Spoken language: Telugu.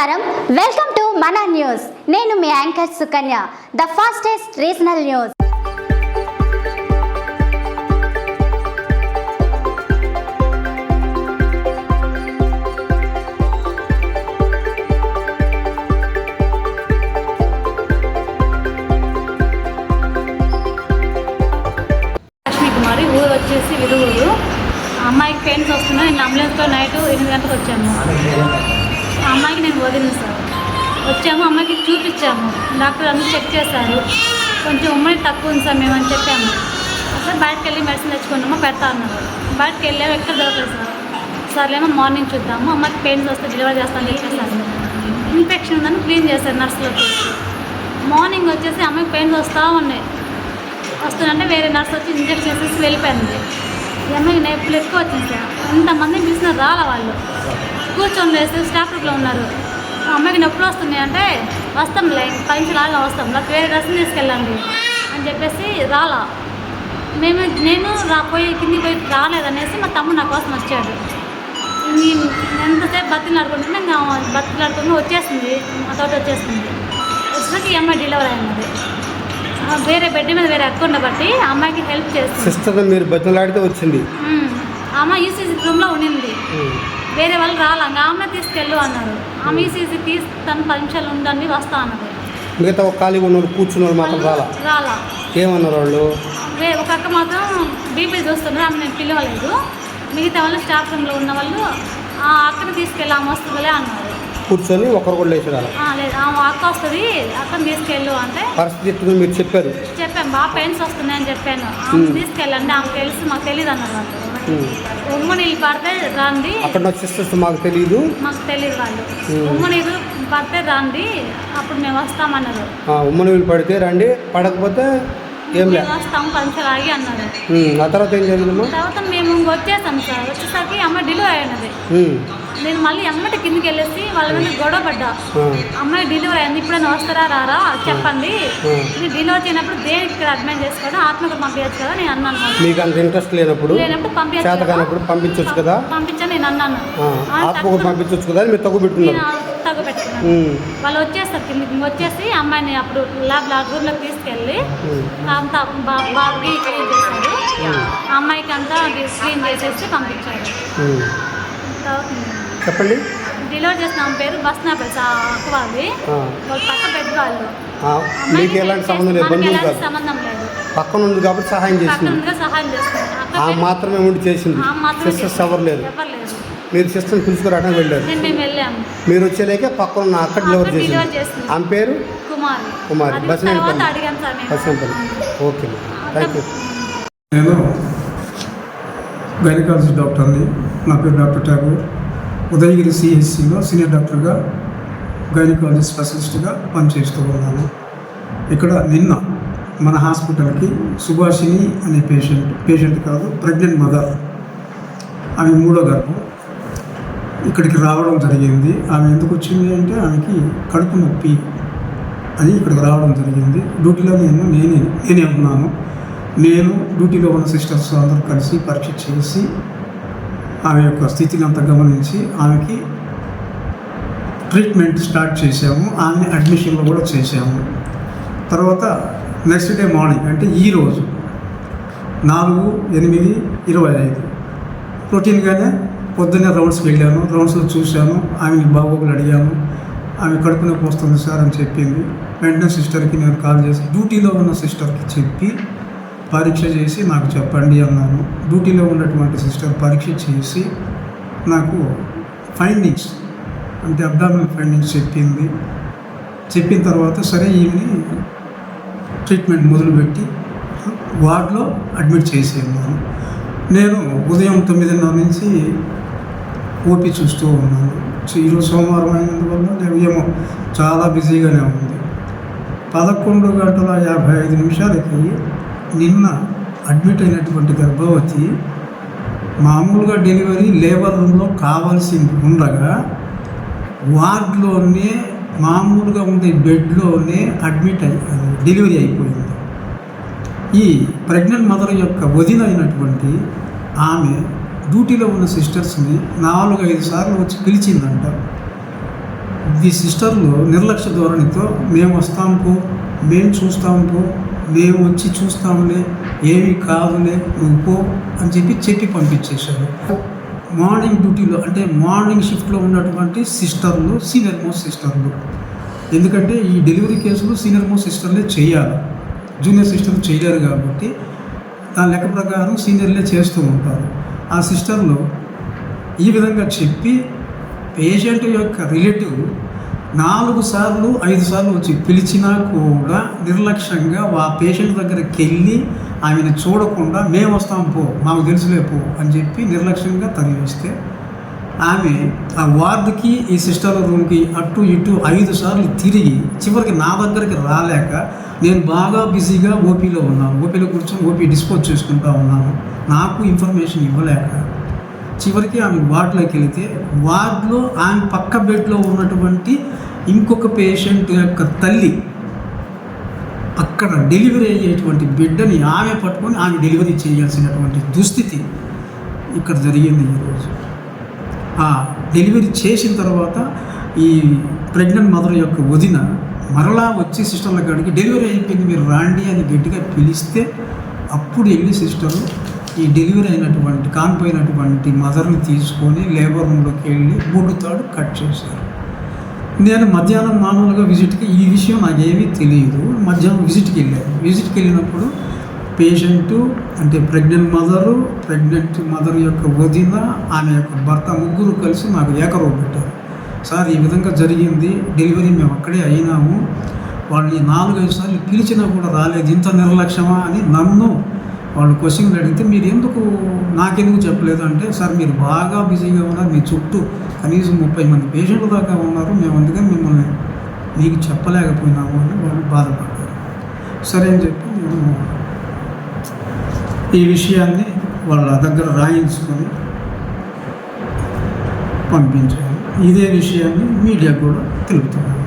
నమస్కారం. వెల్కమ్ టు మన న్యూస్ నేను మీ anchor Sukanya the fastest regional news Lakshmi Kumari ఊరు వచ్చేసి విరువురు అమ్మాయికి పెయిన్స్ వస్తున్నాయి. నేను నైట్ ఎనిమిది గంటలకు వచ్చాము అమ్మాయికి నేను వదిలిన సార్. వచ్చాము అమ్మాయికి చూపించాము. డాక్టర్ అందరూ చెక్ చేశారు. కొంచెం ఉమ్మడి తక్కువ ఉంది సార్ మేము అని చెప్పాము. అసలు బయటకు వెళ్ళి మెడిసిన్ తెచ్చుకున్నామో పెడతా అన్నారు. బయటకు వెళ్ళాము ఎక్కడ దొరకలేదు సార్. సర్లేమో మార్నింగ్ చూద్దాము. అమ్మాయికి పెయిన్స్ వస్తే డెలివరీ చేస్తాను చెప్పేసారు ఇన్ఫెక్షన్ ఉందని క్లీన్ చేశారు నర్సులో మార్నింగ్ వచ్చేసి అమ్మాయికి పెయిన్స్ వస్తూ ఉన్నాయి. వస్తుందంటే వేరే నర్స్ వచ్చి ఇంజెక్షన్ చేసేసి వెళ్ళిపోయింది. ఈ అమ్మాయికి నొప్పులు ఎక్కువ వచ్చింది సార్ ఇంతమంది పిలిచిన రాల వాళ్ళు. కూర్చొని వేసి స్టాఫ్ రూమ్లో ఉన్నారు. అమ్మాయికి నొప్పులు వస్తున్నాయి అంటే వస్తాంలే పైకి లాగా వస్తాం లేకపోతే వేరే డ్రెస్ తీసుకెళ్ళండి అని చెప్పేసి రాలా. మేము నేను రా పోయి కిందికి పోయి రాలేదనేసి మా తమ్ముడు నా కోసం వచ్చాడు. నేను ఎంతసేపు బతిలాడుకుంటున్నా ఇంకా బతిలాడుకుంటూ వచ్చేసింది మా తోట వచ్చేసింది. వచ్చినాక ఈ అమ్మాయి డెలివరీ అయినది వేరే బెడ్ మీద వేరే అక్క ఉండబట్టి అమ్మాయికి హెల్ప్ చేస్తుంది సిస్టర్ మీరు బతిలాడితే వచ్చింది. అమ్మాయి ఈసీసీ రూమ్లో ఉండింది. వేరే వాళ్ళు రాలా? ఆమె తీసుకెళ్ళు అన్నారు ఆమె ఈసీసీ తీసి తను పది నిమిషాలు ఉండండి వస్తా అన్నది మిగతా ఒక ఖాళీగా ఉన్న వాళ్ళు కూర్చున్న వాళ్ళు మాత్రం రాలా. రాలా? ఏమన్నారు వాళ్ళు? ఒక అక్క మాత్రం బీపీ చూస్తున్నారు ఆమె నేను పిలవలేదు. మిగతా వాళ్ళు స్టాఫ్ రూమ్లో ఉన్న వాళ్ళు ఆ అక్కని తీసుకెళ్ళి ఆమె వస్తుందిలే అన్నారు. కూర్చొని ఒకరు కూడా లేచి రాలా "ఆ, లేదు ఆమె అక్క వస్తుంది అక్కని తీసుకెళ్ళు అంటే పరిస్థితి ఎట్టుందో మీరు చెప్పారు. చెప్పాను బాగా పెయిన్స్ వస్తున్నాయని చెప్పాను. ఆమె తీసుకెళ్ళండి ఆమె తెలుసు మాకు తెలియదు అన్నారు. ఉమ్మ నీళ్ళు పడితే రండి అక్కడ సిస్టర్స్ మాకు తెలియదు మాకు తెలియదు వాళ్ళు. ఉమ్మ నీరు పడితే రండి అప్పుడు మేము వస్తామన్నారు. ఆ, ఉమ్మని వీళ్ళు పడితే రండి పడకపోతే ఏం లే. మేము వస్తాం కొంచెం ఆగి అన్నారు. ఉమ్, ఆ తర్వాత ఏం జరిగిందమ్మా? తర్వాత మేము వచ్చేసాం సార్. వచ్చేసరికి అమ్మ డెలివరీ అయినది. ఉమ్, నేను మళ్ళీ అమ్మటి కిందికి వెళ్ళేసి వాళ్ళ మీద గొడవ పడ్డా. అమ్మాయి డెలివరీ అయింది ఇప్పుడైనా వస్తారా రారా? చెప్పండి. మీరు డెలివరీ చేయనప్పుడు దేనికి ఇక్కడ అడ్మిట్ చేసుకోవడం ఆత్మకు పంపించచ్చు కదా నేను అన్నాను. మీకు అంత ఇంట్రెస్ట్ లేనప్పుడు లేనప్పుడు పంపించచ్చు పంపించవచ్చు కదా. పంపించని నేను అన్నాను. ఆత్మకు పంపించవచ్చు కదా మీరు తగ్గు పెట్టున్నారు. తగ్గు పెట్టుకున్నాను. వాళ్ళు వచ్చేస్తారు కిందకి వచ్చేసి అమ్మాయిని అప్పుడు ల్యాబ్ ల్యాబ్ రూమ్లోకి తీసుకెళ్ళి అంతా బాబుకి క్లీన్ చేశారు. అమ్మాయికి అంతా క్లీన్ చేసేసి పంపించారు. చెప్పండి. డెలివరీ చేసిన ఆమె పేరు అక్క వాళ్ళది వాళ్ళు పక్క పెద్ద వాళ్ళు. ఆ, మీకు ఎలాంటి సంబంధం లేదు బంధువులు కాదు. సంబంధం లేదు. పక్కన ఉంది కాబట్టి సహాయం పక్కన చేసింది. సహాయం చేస్తుంది మాత్రమే ఉండి చేసింది. సిస్టర్స్. ఎవరు లేరు. మీరు సిస్టర్ని పిలుచుకురావడానికి వెళ్ళారు. మీరు వచ్చేలేకే పక్కన ఉన్న అక్కడ డెలివర్ చేసింది. చేసింది. ఆమె పేరు? కుమారి బస్ బస్సంపల్లి ఓకే థ్యాంక్ యూ నేను గైనకాలజీ డాక్టర్ని. నా పేరు డాక్టర్ ఠాగూర్. ఉదయగిరి సిహెచ్సిలో సీనియర్ డాక్టర్గా గైనకాలజీ స్పెషలిస్ట్గా పనిచేస్తూ ఉన్నాను. ఇక్కడ నిన్న మన హాస్పిటల్కి సుభాషిని అనే పేషెంట్ పేషెంట్ కాదు ప్రెగ్నెంట్ మదర్. ఆమె మూడో గర్భం. ఇక్కడికి రావడం జరిగింది. ఆమె ఎందుకు వచ్చింది అంటే ఆమెకి కడుపు నొప్పి అని ఇక్కడికి రావడం జరిగింది. డ్యూటీలో నేను నేనే నేనే ఉన్నాను. నేను డ్యూటీలో ఉన్న సిస్టర్స్ అందరూ కలిసి పరీక్ష చేసి ఆమె యొక్క స్థితిని అంతా గమనించి ఆమెకి ట్రీట్మెంట్ స్టార్ట్ చేసాము ఆమె అడ్మిషన్లో కూడా చేసాము తర్వాత నెక్స్ట్ డే మార్నింగ్ అంటే ఈరోజు నాలుగు ఎనిమిది ఇరవై ఐదు రొటీన్గానే పొద్దున్నే రౌండ్స్కి వెళ్ళాను. రౌండ్స్లో చూశాను. ఆమెని బాగోగులు అడిగాను. ఆమె కడుపునొప్పి వస్తుంది సార్ అని చెప్పింది. వెంటనే సిస్టర్కి నేను కాల్ చేసి డ్యూటీలో ఉన్న సిస్టర్కి చెప్పి పరీక్ష చేసి నాకు చెప్పండి అన్నాను. డ్యూటీలో ఉన్నటువంటి సిస్టర్ పరీక్ష చేసి నాకు ఫైండింగ్స్ అంటే అబ్డామినల్ ఫైండింగ్స్ చెప్పింది. చెప్పిన తర్వాత సరే ఈమెని ట్రీట్మెంట్ మొదలుపెట్టి వార్డులో అడ్మిట్ చేసి ఉన్నాను నేను ఉదయం తొమ్మిదిన్నర నుంచి ఓపీ చూస్తూ ఉన్నాను. సో ఈరోజు సోమవారం అయినందువల్ల నేను ఏమో చాలా బిజీగానే ఉంది. పదకొండు గంటల యాభై ఐదు నిమిషాలకి నిన్న అడ్మిట్ అయినటువంటి గర్భవతి మామూలుగా డెలివరీ లేబర్ రూమ్లో కావాల్సింది ఉండగా వార్డులోనే మామూలుగా ఉండే బెడ్లోనే అడ్మిట్ అయి డెలివరీ అయిపోయింది. ఈ ప్రెగ్నెంట్ మదర్ యొక్క వదిన అయినటువంటి ఆమె డ్యూటీలో ఉన్న సిస్టర్స్ని నాలుగు ఐదు సార్లు వచ్చి పిలిచిందంట. ఈ సిస్టర్లు నిర్లక్ష్య ధోరణితో మేము వస్తాం పో మేము చూస్తాం పో మేము వచ్చి చూస్తాములే ఏమి కాదులే నువ్వు పో అని చెప్పి చెప్పి పంపించేశారు. మార్నింగ్ డ్యూటీలో అంటే మార్నింగ్ షిఫ్ట్లో ఉన్నటువంటి సిస్టర్లు సీనియర్ మోస్ట్ సిస్టర్లు ఎందుకంటే ఈ డెలివరీ కేసులు సీనియర్ మోస్ట్ సిస్టర్లే చేయాలి. జూనియర్ సిస్టర్లు చేయలేరు కాబట్టి దాని లెక్క ప్రకారం సీనియర్లే చేస్తూ ఉంటారు. ఆ సిస్టర్లు ఈ విధంగా చెప్పి పేషెంట్ యొక్క రిలేటివ్ నాలుగు సార్లు ఐదు సార్లు వచ్చి పిలిచినా కూడా నిర్లక్ష్యంగా ఆ పేషెంట్ దగ్గరికి వెళ్ళి ఆమెను చూడకుండా మేము వస్తాం పో మాకు తెలుసులే పో అని చెప్పి నిర్లక్ష్యంగా తరలిస్తే ఆమె ఆ వార్డుకి ఈ సిస్టర్ రూమ్కి అటు ఇటు ఐదు సార్లు తిరిగి చివరికి నా దగ్గరికి రాలేక నేను బాగా బిజీగా ఓపీలో ఉన్నాను. ఓపీలో కూర్చొని ఓపీ డిస్పోజ్ చేసుకుంటా ఉన్నాను. నాకు ఇన్ఫర్మేషన్ ఇవ్వలేక చివరికి ఆమె వార్డులోకి వెళితే వార్డులో ఆమె పక్క బెడ్లో ఉన్నటువంటి ఇంకొక పేషెంట్ యొక్క తల్లి అక్కడ డెలివరీ అయ్యేటువంటి బిడ్డని ఆమె పట్టుకొని ఆమె డెలివరీ చేయాల్సినటువంటి దుస్థితి ఇక్కడ జరిగింది ఈరోజు ఆ డెలివరీ చేసిన తర్వాత ఈ ప్రెగ్నెంట్ మదర్ యొక్క వదిన మరలా వచ్చి సిస్టర్ల కాడికి డెలివరీ అయిపోయింది మీరు రాండి అని గట్టిగా పిలిస్తే అప్పుడు వెళ్ళి సిస్టరు ఈ డెలివరీ అయినటువంటి కానిపోయినటువంటి మదర్ని తీసుకొని లేబర్ రూమ్లోకి వెళ్ళి బొడ్డుతాడు కట్ చేశారు. నేను మధ్యాహ్నం మామూలుగా విజిట్కి ఈ విషయం నాకేమీ తెలియదు. మధ్యాహ్నం విజిట్కి వెళ్ళాను. విజిట్కి వెళ్ళినప్పుడు పేషెంటు అంటే ప్రెగ్నెంట్ మదరు ప్రెగ్నెంట్ మదర్ యొక్క వదిన ఆమె యొక్క భర్త ముగ్గురు కలిసి నాకు ఏకరవ పెట్టారు. సార్ ఈ విధంగా జరిగింది. డెలివరీ మేము అక్కడే అయినాము. వాళ్ళని నాలుగైదు సార్లు పిలిచినా కూడా రాలేదు. ఇంత నిర్లక్ష్యమా? అని నన్ను వాళ్ళు క్వశ్చన్లు అడిగితే మీరు ఎందుకు నాకెందుకు చెప్పలేదు అంటే సార్ మీరు బాగా బిజీగా ఉన్నారు మీ చుట్టూ కనీసం ముప్పై మంది పేషెంట్లు దాకా ఉన్నారు మేము అందుకని మిమ్మల్ని మీకు చెప్పలేకపోయినాము అని వాళ్ళు బాధపడ్డారు. సరే అని చెప్పి నేను ఈ విషయాన్ని వాళ్ళ దగ్గర రాయించుకొని పంపించాను. ఇదే విషయాన్ని మీడియా కూడా తెలుపుతున్నాను